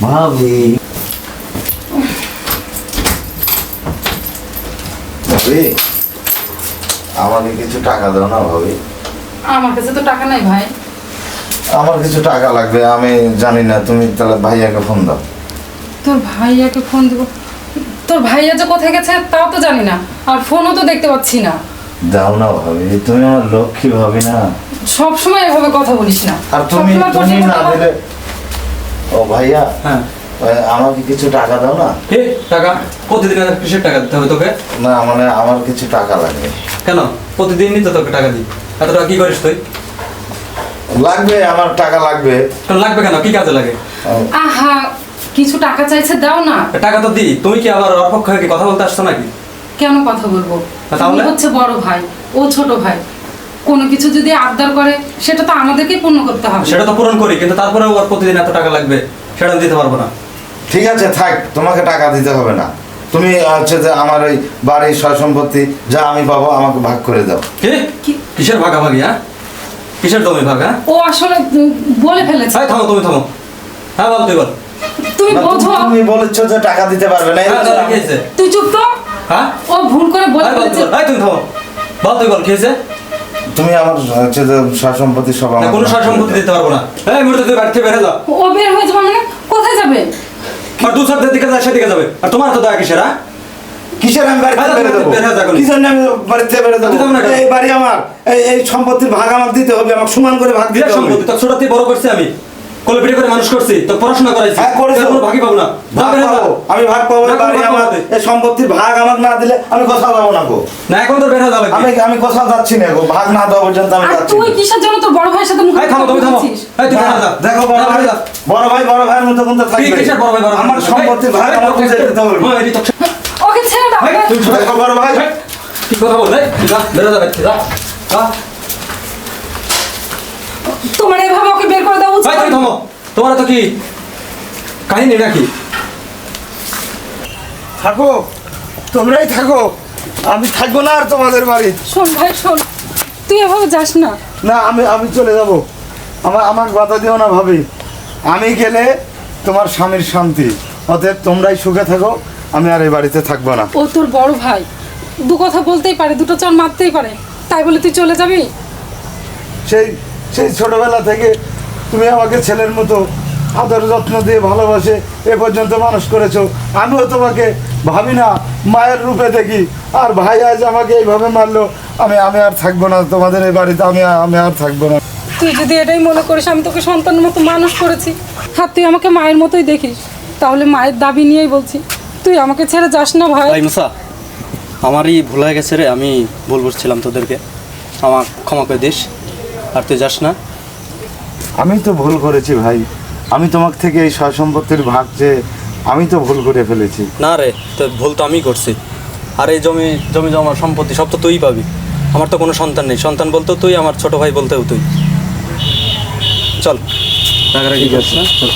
ভাবি ভাবি আমাকে কিছু টাকা দাও না ভাবি। আমার কাছে তো টাকা নাই ভাই। আমার কিছু টাকা লাগবে আমি জানি না তুমি তাহলে ভাইয়াকে ফোন দাও। তোর ভাইয়াকে ফোন দেবো? তোর ভাইয়া যে কোথায় গেছে তাও তো জানি না আর ফোনও তো দেখতে পাচ্ছি না। দাও না ভাবি তুমি আমার লক্ষ্মী ভাবি না। সব সময় এভাবে কথা বলিস না। আর তুমি সবসময় তুমি না দিলে ও ভাইয়া হ্যাঁ। আমাকে কিছু টাকা দাও না? কে টাকা? প্রতিদিন কিসের টাকা দিতে হবে তোকে? না মানে আমার কিছু টাকা লাগবে। কেন? প্রতিদিনই তো তোকে টাকা দিই। এত টাকা কি করিস তুই? লাগবে আমার টাকা লাগবে। লাগবে কেন? কি কাজে লাগে? আহ, কিছু টাকা চাইছে দাও না। টাকা তো দিই। তুমি কি আবার ওর পক্ষে কি কথা বলতে আসছো নাকি? কেন কথা বলব? তাহলে? হচ্ছে বড় ভাই ও ছোট ভাই। কোনো কিছু যদি আবদার করে সেটা তো আমাদেরকেই পূর্ণ করতে হবে। সেটা তো পূরণ করি কিন্তু তারপরেও ওর প্রতিদিন এত টাকা লাগবে সেটা দিতে পারব না। ঠিক আছে থাক তোমাকে টাকা দিতে হবে না। তুমি হচ্ছে যে আমার ওই বাড়ির সয় সম্পত্তি যা আমি পাবো আমাকে ভাগ করে দাও। কি? কিসের ভাগাভাগি হ্যাঁ? কিসের জমি ভাগ হ্যাঁ? ও আসলে বলে ফেলেছে। এই থামো তুমি থামো। হ্যাঁ বল তুই বল। তুমি বোঝো। তুমি বলেছ যে টাকা দিতে পারবে না হ্যাঁ? তুই চুপ তো হ্যাঁ? ও ভুল করে বলে ফেলেছে। বল। তুমি থামো। বল তুই বল কি হয়েছে তুমি আমার হচ্ছে যে সয় সম্পত্তি সব আমার কোনো সয় সম্পত্তি দিতে পারব না। এই মুহূর্তে তুই বাড়িতে বেরে যাও ও বের হয়ে যাবে মানে? কোথায় যাবে? আর দু সাথে দিকে যায় সেদিকে যাবে। আর তোমার তো দয়া কিসের হ্যাঁ কিসের আমি বাড়িতে বেরে এখনই। কিসের আমি বাড়িতে বেরে দেবো যাব এই বাড়ি আমার এই এই সম্পত্তির ভাগ আমার দিতে হবে আমাকে সমান করে ভাগ দিতে হবে। সম্পত্তি তো ছোটতে থেকে বড় করছি আমি। কোলে পিঠে করে মানুষ করছি তো পড়াশোনা করাইছি। হ্যাঁ করেছ। কোনো ভাগই পাবো না। আমি ভাগ পাবো না, বাড়ি আমার এই সম্পত্তির ভাগ আমাকে না দিলে আমি কোথাও যাব না গো। না এখন তোর বের হয়ে যাবে আমি আমি কোথাও যাচ্ছি না গো। ভাগ না দেওয়া পর্যন্ত আমি যাচ্ছি তুই কিসের জন্য তোর বড় ভাইয়ের সাথে মুখে থামো তুমি থামো। এই তুই বের যা। দেখো বড় ভাই বড় ভাই বড় ভাইয়ের মতো কিন্তু তুই কিসের বড় ভাই বড় আমার সম্পত্তির ভাগ তোকে- বুঝে দিতে হবে ওকে ছেড়ে দাও তুই দেখো বড় ভাই। কি কথা বল এই, যা বের হয়ে যা। তোমার এভাবে বের করে দেওয়া উচিত থামো। তোমার তো কি কাহিনী নাকি? থাকো। তোমরাই থাকো। আমি থাকব না আর তোমাদের বাড়ি। শোন ভাই শোন। তুই এভাবে যাস না। না আমি আমি চলে যাব। আমার আমার বাধা দিও না ভাবি। আমি গেলে তোমার স্বামীর শান্তি। অতএব তোমরাই সুখে থাকো। আমি আর এই বাড়িতে থাকব না। ও তোর বড় ভাই। দু কথা বলতেই পারে দুটো চল মারতেই পারে। তাই বলে তুই চলে যাবি? সেই সেই ছোটবেলা থেকে তুমি আমাকে ছেলের মতো আদর যত্ন দিয়ে ভালোবাসে এ পর্যন্ত মানুষ করেছ। আমিও তোমাকে ভাবি না মায়ের রূপে দেখি। আর ভাই আজ আমাকে এইভাবে মারলো আমি আমি আর থাকব না তোমাদের এই বাড়িতে আমি আমি আর থাকব না। তুই যদি এটাই মনে করিস আমি তোকে সন্তানের মতো মানুষ করেছি। আর তুই আমাকে মায়ের মতোই দেখিস। তাহলে মায়ের দাবি নিয়েই বলছি তুই আমাকে ছেড়ে যাস না ভাই মুসা আমারই ভুল হয়ে গেছে রে আমি ভুল বুঝছিলাম তোদেরকে। আমার ক্ষমা করে দিস আর তুই যাস না। আমি তো ভুল করেছি ভাই। আমি তোমার থেকে এই সয় সম্পত্তির ভাগ যে আমি তো ভুল করে ফেলেছি। না রে তো ভুল তো আমি করছি। আর এই জমি জমি জমা সম্পত্তি সব তো তুই পাবি। আমার তো কোনো সন্তান নেই। সন্তান বলতেও তুই আমার ছোট ভাই বলতেও তুই। চল। রাগারাগি করিস না চল।